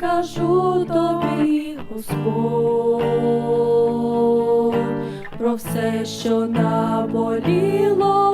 розкажу тобі, Господь, про все, що наболіло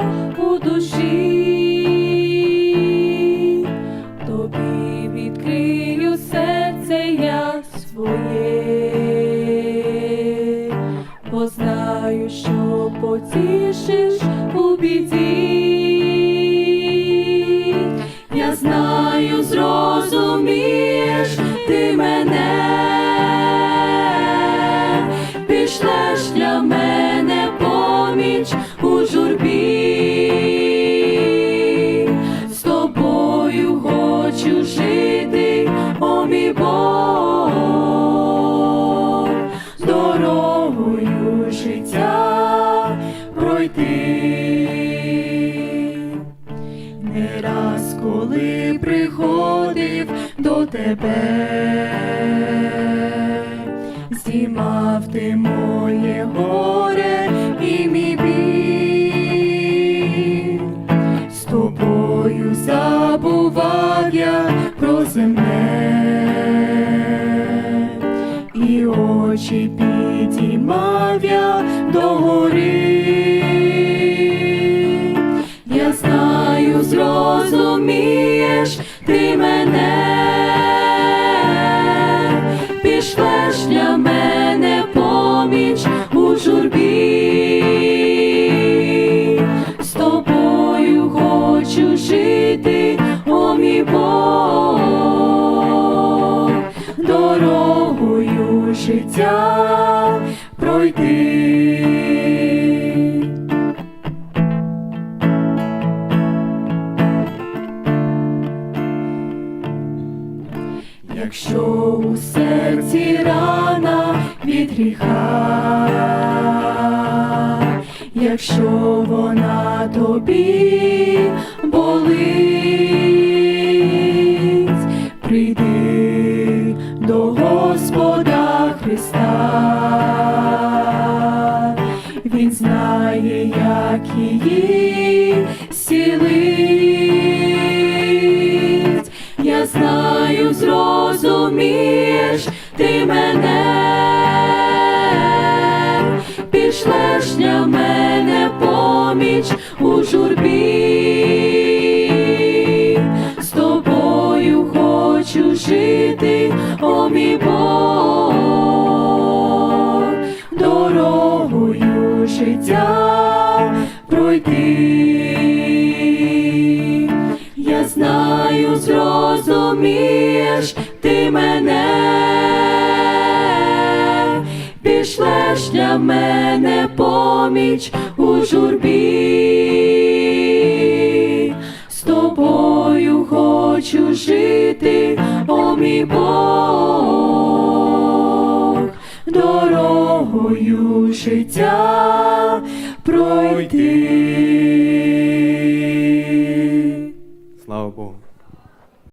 Не раз, коли приходив до тебе, знімав ти моє горе і мій біль. з тобою забував я про земне, і очі Бог, дорогою життя пройти. Якщо у серці рана від гріха, якщо вона тобі болить, прийди до Господа Христа, Він знає, як її сілить. Я знаю, зрозумієш ти мене, пішлеш для мене поміч у журбі, хочу жити, о мій Бог, дорогою життя пройти. Я знаю, зрозумієш ти мене, пішлеш для мене поміч у журбі, хочу жити, о мій Бог, дорогою життя пройти.